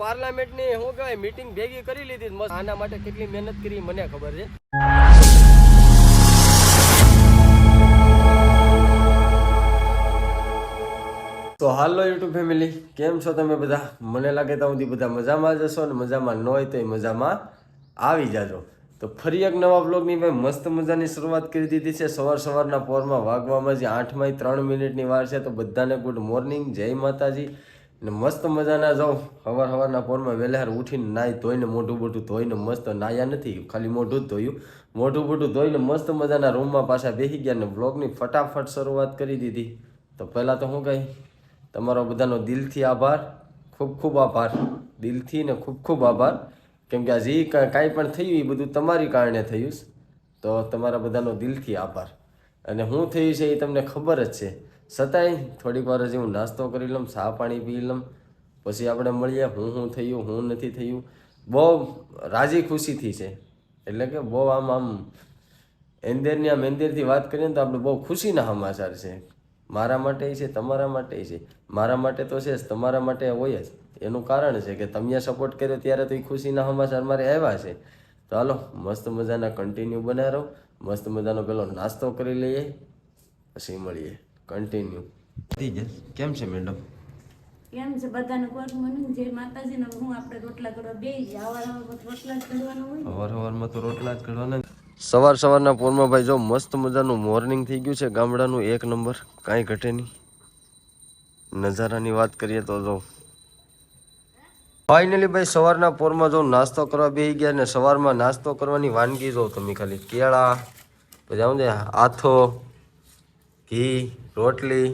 પાર્લામેન્ટની શું કહેવાય મીટિંગ ભેગી કરી લીધી આના માટે કેટલી મહેનત કરી મને ખબર છે. તો હાલો યુટ્યુબ ફેમિલી, કેમ છો તમે બધા? મને લાગે ત્યાં સુધી બધા મજામાં જ હશો અને મજામાં ન હોય તો એ મજામાં આવી જાજો. તો ફરી એક નવા બ્લોગની ભાઈ મસ્ત મજાની શરૂઆત કરી દીધી છે. સવાર સવારના પોરમાં વાગવામાં જે આઠમાંથી ત્રણ મિનિટની વાર છે, તો બધાને ગુડ મોર્નિંગ જય માતાજી. ને મસ્ત મજાના જાઉં સવાર સવારના પોરમાં વહેલાર ઉઠીને નાહી ધોઈને મોઢું બોઢું ધોઈને મસ્ત નાહ્યા નથી, ખાલી મોઢું જ ધોયું. મોઢું બોઢું ધોઈને મસ્ત મજાના રૂમમાં પાછા બેસી ગયા ને બ્લોગની ફટાફટ શરૂઆત કરી દીધી. તો પહેલાં તો હું કહી તમારો બધાનો દિલથી આભાર, ખૂબ ખૂબ આભાર. દિલથી ને ખૂબ ખૂબ આભાર. કેમ કે આ જે કાંઈ પણ થયું એ બધું તમારી કારણે થયું તો તમારા બધાનો દિલથી આભાર. અને હું થયું છે એ તમને ખબર જ છે. છતાંય થોડીક વાર હજી હું નાસ્તો કરી લઉં ચા પાણી પી લઉં, પછી આપણે મળીએ. હું હું થયું, હું નથી થયું. બહુ રાજી ખુશીથી છે. એટલે કે બહુ આમ આમ એંદેરની આમ એંદેરથી વાત કરીએ ને તો આપણે બહુ ખુશીના સમાચાર છે. મારા માટે છે, તમારા માટે છે. મારા માટે તો છે જ, તમારા માટે હોય જ. એનું કારણ છે કે તમે સપોર્ટ કર્યો ત્યારે તો એ ખુશીના સમાચાર મારે આવ્યા છે. તો હાલો, મસ્ત મજાના કન્ટિન્યુ બનાવી મસ્ત મજાનો પેલો નાસ્તો કરી લઈએ, પછી મળીએ. કન્ટિન્યુ કેમ છે મેડમ? કેમ છે? બધાને કોટ મનું જે માતાજીને હું આપણે રોટલા કરવા બે આવાર રોટલા જ કરવાનો હોય સવારમાં તો રોટલા જ કરવાના સવાર સવારના પોરમાં ભાઈ જો મસ્ત મજાનું મોર્નિંગ થઈ ગયું છે ગામડાનું એક નંબર. કાંઈ ઘટે નહીં. નજારાની વાત કરીએ તો જો. ફાઇનલી ભાઈ સવારના પોરમાં જો નાસ્તો કરવા બેસી ગયા ને સવારમાં નાસ્તો કરવાની વાનગી જો તમે ખાલી. કેળા પછી આવું હાથો આથો ઘી રોટલી.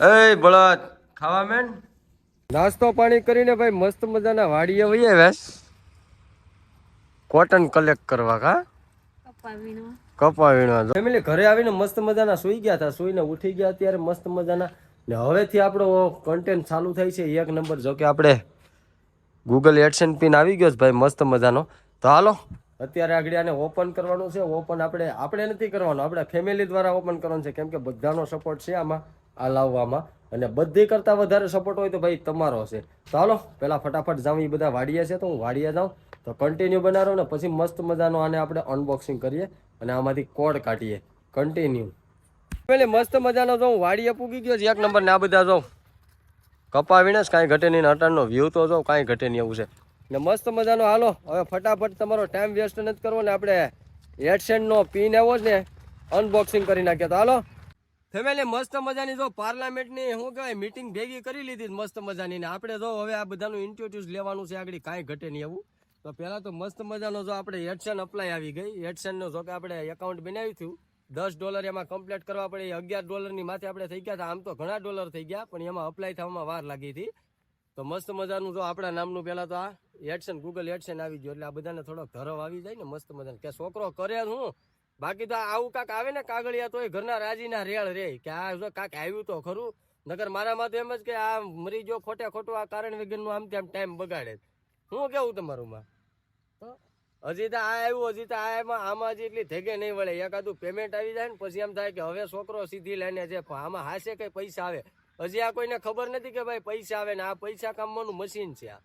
એ બળદ ખાવા મેન? નાસ્તો પાણી કરીને ભાઈ મસ્ત મજાના વાડીએ વઈએ વેસ કોટન કલેક્ટ કરવા કા? કપા વીણવા ફેમિલી ઘરે આવીને મસ્ત મજાના સુઈ ગયા હતા. સુઈને ઉઠી ગયા અત્યારે મસ્ત મજાના. ને હવેથી આપણો કન્ટેન્ટ ચાલુ થાય છે. એક નંબર જો કે આપણે ગૂગલ એડસન પિન આવી ગયો છે ભાઈ મસ્ત મજાનો. તો હાલો અત્યારે આગળ આને ઓપન કરવાનું છે. ઓપન આપણે આપણે નથી કરવાનું. આપણે ફેમિલી દ્વારા ઓપન કરવાનું છે. કેમ કે બધાનો સપોર્ટ છે આમાં, આ લાવવામાં. અને બધી કરતાં વધારે સપોર્ટ હોય તો ભાઈ તમારો છે. તો હાલો પહેલાં ફટાફટ જાઉં, એ બધા વાડીએ છે તો હું વાડીએ જાઉં. તો કન્ટિન્યુ બનાવો ને પછી મસ્ત મજાનો આને આપણે અનબોક્સિંગ કરીએ અને આમાંથી કોડ કાઢીએ. કન્ટિન્યુ પેલે મસ્ત મજાનો જો હું વાડીએ પૂગી ગયો છે. એક નંબર ને આ બધા જો કપાવીને જ કાંઈ ઘટે નહીં અટાણનો વ્યૂ તો જો કાંઈ ઘટે નહીં એવું છે. ને મસ્ત મજાનો હાલો. હવે ફટાફટ તમારો ટાઈમ વેસ્ટ નથી કરવો ને આપણે હેડસેન્ડનો પિન છે ને અનબોક્સિંગ કરી નાખ્યો તો હાલો. ફેમિલી, મસ્ત મજાની જો પાર્લામેન્ટની શું કહેવાય મિટિંગ ભેગી કરી લીધી મસ્ત મજાની ને. આપણે જો હવે આ બધાનું ઇન્ટ્રોડ્યુસ લેવાનું છે આગળ કાંઈ ઘટે નહીં એવું. તો પહેલાં તો મસ્ત મજાનો જો આપણે હેડસેન અપ્લાય આવી ગઈ. હેડસેનનો જો કે આપણે એકાઉન્ટ બનાવ્યું હતું દસ ડોલર એમાં કમ્પ્લીટ કરવા પડે. અગિયાર ડોલરની માથે આપણે થઈ ગયા હતા. આમ તો ઘણા ડોલર થઈ ગયા, પણ એમાં અપ્લાય થવામાં વાર લાગી હતી. તો મસ્ત મજાનું જો આપણા નામનું પહેલાં તો આ એડસન ગૂગલ એડસન આવી ગયો. એટલે આ બધાને થોડોક ધરવ આવી જાય ને મસ્ત મજાનું. કે છોકરો કરે હું. બાકી તો આવું કાંક આવે ને કાગળિયા તોય ઘરના રાજીના રેળ રે. કે આ જો કાંક આવ્યું તો ખરું. નગર મારામાં તો એમ જ કે આ મરી ગયો ખોટે ખોટું આ કારણ વગરનું આમ તેમ ટાઈમ બગાડે હું કેવું તમારું માં તો હજી તો આ આવ્યું, હજી તો એમાં આમાં હજી એટલી થેગે નહીં વળે. એકાદું પેમેન્ટ આવી જાય ને પછી એમ થાય કે હવે છોકરો સીધી લઈને છે આમાં હાશે કઈ પૈસા આવે. હજી આ કોઈને ખબર નથી કે ભાઈ પૈસા આવે ને આ પૈસા કામવાનું મશીન છે આ.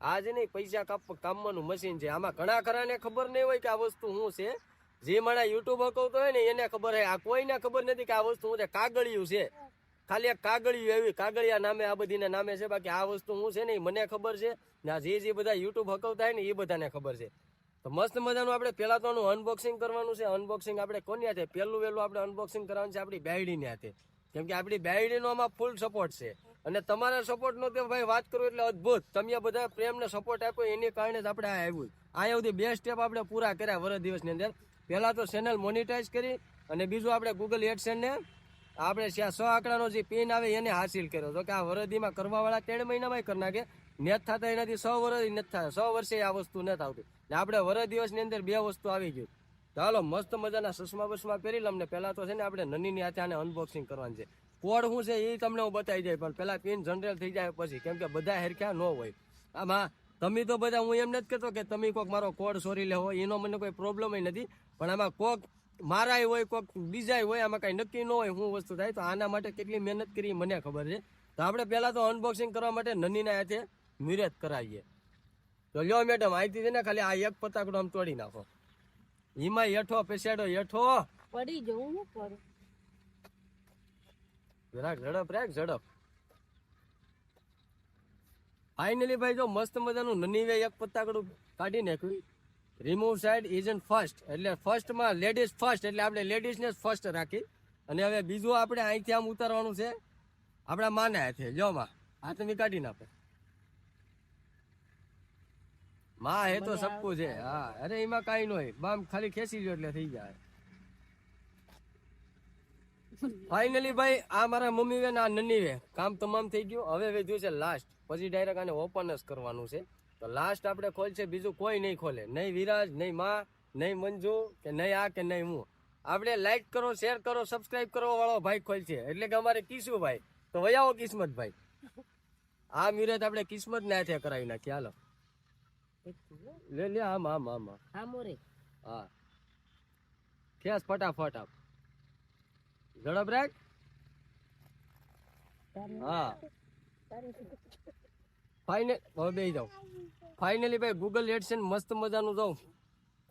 આ જ નહીં પૈસા કાપ, કામવાનું મશીન છે. આમાં ઘણા ખરાને ખબર નહીં હોય કે આ વસ્તુ શું છે. જે મારા યુટ્યુબ અકાઉન્ટ હોય ને એને ખબર હોય. આ કોઈને ખબર નથી કે આ વસ્તુ શું છે. કાગળિયું છે. ખાલી એક કાગળિયું એવી. કાગળિયા નામે, આ બધીના નામે છે. બાકી આ વસ્તુ શું છે ને મને ખબર છે. ને આ જે જે બધા યુટ્યુબ અકાઉન્ટ થાય ને એ બધાને ખબર છે. તો મસ્ત મજાનું આપણે પહેલા તો અનબોક્સિંગ કરવાનું છે. અનબોક્સિંગ આપણે કોની હાથે? પહેલું વહેલું આપણે અનબોક્સિંગ કરવાનું છે આપણી બાયડીની હાથે. કેમ કે આપણી બેડીનો આમાં ફૂલ સપોર્ટ છે. અને તમારા સપોર્ટનો તો ભાઈ વાત કરું એટલે અદ્ભુત. તમે બધા પ્રેમને સપોર્ટ આપ્યો, એની કારણે જ આપણે આ આવ્યું. આ સુધી બે સ્ટેપ આપણે પૂરા કર્યા વર્ષ દિવસની અંદર. પહેલાં તો ચેનલ મોનિટાઈઝ કરી અને બીજું આપણે ગૂગલ એડસેન્સને આપણે સ આંકડાનો જે પિન આવે એને હાસિલ કર્યો. તો કે આ વરદીમાં કરવાવાળા ત્રણ મહિનામાં કરી નાખે. નેટ થતા એનાથી સો વર્ષ નથી થતા સો વર્ષે આ વસ્તુ નથી આવતી. ને આપણે વરદ દિવસની અંદર બે વસ્તુ આવી ગયું ચાલો મસ્ત મજાના ચશ્મા બસમા પહેરી લઉં ને પહેલા તો છે ને આપણે નનીની હાથે આને અનબોક્સિંગ કરવાનું છે. કોડ શું છે એ તમને હું બતાવી જાય પણ પેલા પિન જનરલ થઈ જાય પછી, કેમ કે બધા હેરખ્યા ન હોય. આમાં તમે તો બધા, હું એમ નથી કહેતો કે તમે કોઈક મારો કોડ સોરી લેવો, એનો મને કોઈ પ્રોબ્લેમ નથી. પણ આમાં કોક મારાય હોય, કોક બીજાય હોય, આમાં કાંઈ નક્કી ન હોય શું વસ્તુ થાય, તો આના માટે કેટલી મહેનત કરી મને ખબર છે. તો આપણે પહેલાં તો અનબોક્સિંગ કરવા માટે નનીના હાથે મુહૂર્ત કરાવીએ. તો લ્યો મેડમ આઈતી છે ને ખાલી આ એક પતાકડો આમ તોડી નાખો. એમાં હેઠો પેસાડો હેઠો. પડી જવું હું કરું? જરાક ઝડપ રાખ ઝડપ. ફાઇનલી ભાઈ જો મસ્ત મજાનું નની વે એક પત્તાકડું કાઢી નાખ્યું. Remove side is in first એટલે ફર્સ્ટમાં લેડીઝ ફર્સ્ટ એટલે આપણે લેડીઝને જ ફર્સ્ટ રાખી. અને હવે બીજું આપણે અહીંથી આમ ઉતારવાનું છે. આપણા માને હાથે. જો માં હાથ તમે કાઢી નાખો. માં હે તો સબકુ છે. હા અરે એમાં કાઈ ન હોય. બામ ખાલી ખેંચી લ્યો એટલે થઈ જાય. ફાઇનલી ભાઈ આ મારા મમ્મી વે આ નની વે કામ તમામ થઈ ગયું. હવે વેધ્યું છે લાસ્ટ પછી ડાયરેક્ટ આને ઓપન જ કરવાનું છે. તો લાસ્ટ આપણે ખોલશે બીજું કોઈ નહીં ખોલે. નહીં વિરાજ નહીં માં નહીં મંજુ કે નહીં આ કે નહીં હું. આપણે લાઈક કરો શેર કરો સબસ્ક્રાઇબ કરો વાળો ભાઈ ખોલશે. એટલે કે અમારે કીશું ભાઈ. તો વયાવો કિસ્મત ભાઈ. આ મ્યુરત આપણે કિસ્મત ને હાથે કરાવી નાખી. હાલો. લે લે આમ આમ આમ. હા મોરે. હા. ખેસ ફટાફટ આપ ઝડપ રાખ. હા. ફાઇનલ હવે બે જાઉં. ફાઇનલી ભાઈ ગૂગલ એડસેન મસ્ત મજાનું જાઉં.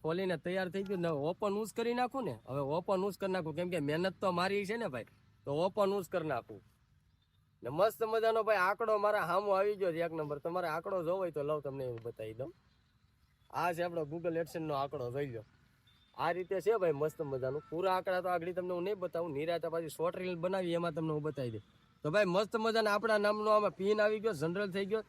ખોલીને તૈયાર થઈ ગયું. ને ઓપન યુઝ કરી નાખું ને. હવે ઓપન યુઝ કરી નાખું. કેમ કે મહેનત તો મારી છે ને ભાઈ. તો ઓપન યુઝ કરી નાખું. ને મસ્ત મજાનો ભાઈ આંકડો મારા સામો આવી ગયો છે એક નંબર. તમારે આંકડો જોવો હોય તો લઉં તમને હું બતાવી દઉં. આ છે આપણો ગૂગલ એડસેન નો આંકડો, જોઈ લો. આ રીતે છે ભાઈ મસ્ત મજાનું. પૂરા આંકડા તો આગળ તમને હું નહીં બતાવું, નિરાતે પાછી શોર્ટ રીલ બનાવી એમાં તમને હું બતાવી દઉં. તો ભાઈ મસ્ત મજાના આપણા નામનો આમાં પિન આવી ગયો જનરલ થઈ ગયો.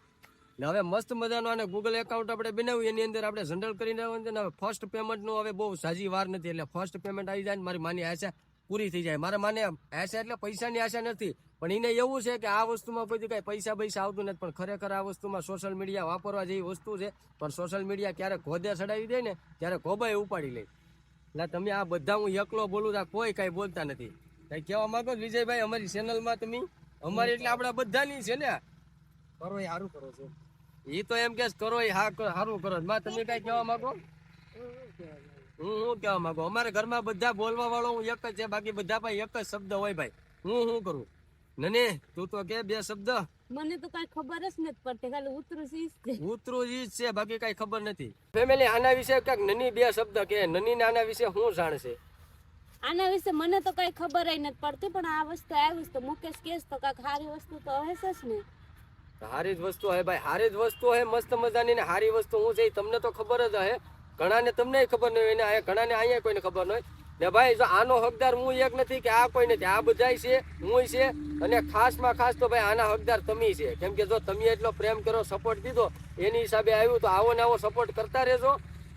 ને હવે મસ્ત મજાનો આને ગૂગલ એકાઉન્ટ આપણે બનાવ્યું, એની અંદર આપણે જનરલ કરીને ને હવે ફર્સ્ટ પેમેન્ટનું હવે બહુ સાજી વાર નથી, એટલે ફર્સ્ટ પેમેન્ટ આવી જાય ને મારી માની આશા. પૂરી થઈ જાય. મારા માને આશા એટલે પૈસાની આશા નથી. પણ એને એવું છે કે આ વસ્તુમાં કોઈ કાંઈ પૈસા પૈસા આવતું નથી. પણ ખરેખર આ વસ્તુમાં સોશિયલ મીડિયા વાપરવા જેવી વસ્તુ છે. પણ સોશિયલ મીડિયા ક્યારેક ઘોદે ચડાવી દે ને ત્યારે કોબાઈ ઉપાડી લે. એટલે તમે આ બધા હું એકલો બોલું ત્યાં કોઈ કાંઈ બોલતા નથી. કઈ કહેવા માંગો વિજયભાઈ અમારી ચેનલમાં તમે? અમારી એટલે આપણા બધાની છે ને કરો એ સારું કરો છો. એ તો એમ કે કરો એ હા સારું કરો. માં તમે કઈ કહેવા માંગો? હું શું કહેવા માંગુ? અમારે ઘરમાં બધા બોલવા વાળો હું એક જ છે બાકી બધા ભાઈ એક જ શબ્દ હોય ભાઈ. હું શું કરું? નને તું તો કે બે શબ્દ? મને તો કઈ ખબર જ નથી પડતી ખાલી ઉતરું શીશ છે. ઉતરું જ છે બાકી કઈ ખબર નથી. ફેમિલી આના વિશે કંઈક નની બે શબ્દ કે નની ને આના વિશે શું જાણશે? આના વિશે મને તો કઈ ખબર નથી પડતી પણ આ વસ્તુ આવી તો મુકેશ કેસ તો કાંઈક સારી વસ્તુ તો હશે જ ને. હારી જ વસ્તુ હે ભાઈ હારી જ વસ્તુ હે મસ્ત મજાની ને હારી વસ્તુ હું છે તમને તો ખબર જ હે. ઘણાને તમને ખબર નહીં હોય ને ઘણાને અહીંયા કોઈને ખબર ન હોય. ને ભાઈ, જો આનો હકદાર હું એક નથી કે આ કોઈ નથી, આ બધાય છે હું છે. અને ખાસમાં ખાસ તો ભાઈ આના હકદાર તમે છે. કેમ કે જો તમે એટલો પ્રેમ કરો સપોર્ટ દીધો, એની હિસાબે આવ્યું તો આવો ને આવો સપોર્ટ કરતા રહેજો.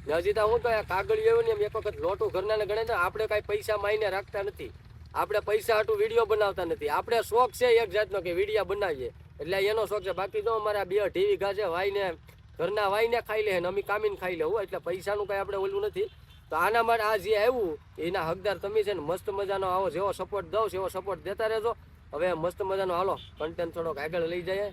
ને હજી તો હું તો કાગળ એવું ને એમ એક વખત લોટું ઘરના ને ગણે તો આપણે કાંઈ પૈસા માઈને રાખતા નથી. આપણે પૈસા હાટું વીડિયો બનાવતા નથી. આપણે શોખ છે એક જાતનો કે વિડીયા બનાવીએ. એટલે એનો શોખ છે. બાકી જો અમારે બે ટીવી વીઘા ભાઈને ઘરના વાઈને ખાઈ લે ને અમે કામીને ખાઈ લેવું એટલે પૈસાનું કાંઈ આપણે ઓલું નથી. તો આના માટે આ જે આવ્યું એના હકદાર તમે છે ને મસ્ત મજાનો આવો જેવો સપોર્ટ દઉં એવો સપોર્ટ દેતા રહેજો. હવે મસ્ત મજાનો હાલો કન્ટેન્ટ થોડોક આગળ લઈ જઈએ.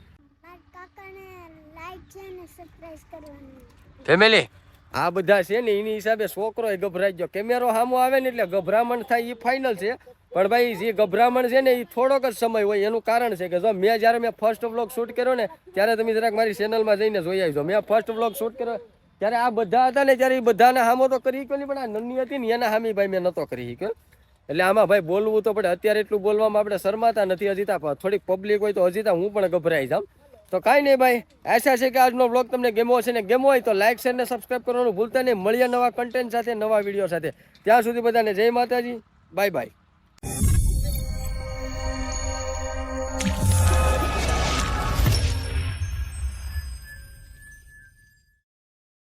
કરવાનું. ફેમિલી આ બધા છે ને એની હિસાબે છોકરો ગભરાઈ ગયો. કેમેરો સામો આવે ને એટલે ગભરામણ થાય એ ફાઇનલ છે. પણ ભાઈ, જે ગભરામણ છે ને એ થોડોક જ સમય હોય. એનું કારણ છે કે જો મેં જ્યારે મેં ફર્સ્ટ વ્લોગ શૂટ કર્યો ને, ત્યારે તમે જરાક મારી ચેનલમાં જઈને જોઈ આવજો. મેં ફર્સ્ટ વ્લોગ શૂટ કર્યો, ત્યારે આ બધા હતા ને, ત્યારે એ બધાના હામો તો કરી શક્યો નહીં, પણ આ નન્ની હતી ને, એના હામી ભાઈ મેં નહોતો કરી શક્યો. એટલે આમાં ભાઈ બોલવું તો પડે. અત્યારે એટલું બોલવામાં આપણે શરમાતા નથી હજી તા. થોડીક પબ્લિક હોય તો હજીતા હું પણ ગભરાઈ જાઉં. તો કાંઈ નહીં ભાઈ, આશા છે કે આજનો બ્લોગ તમને ગેમો છે ને ગેમો હોય તો લાઇક શેર ને સબસ્ક્રાઈબ કરવાનું ભૂલતા નહીં. મળીએ નવા કન્ટેન્ટ સાથે, નવા વીડિયો સાથે. ત્યાં સુધી બધાને જય માતાજી. Bye bye you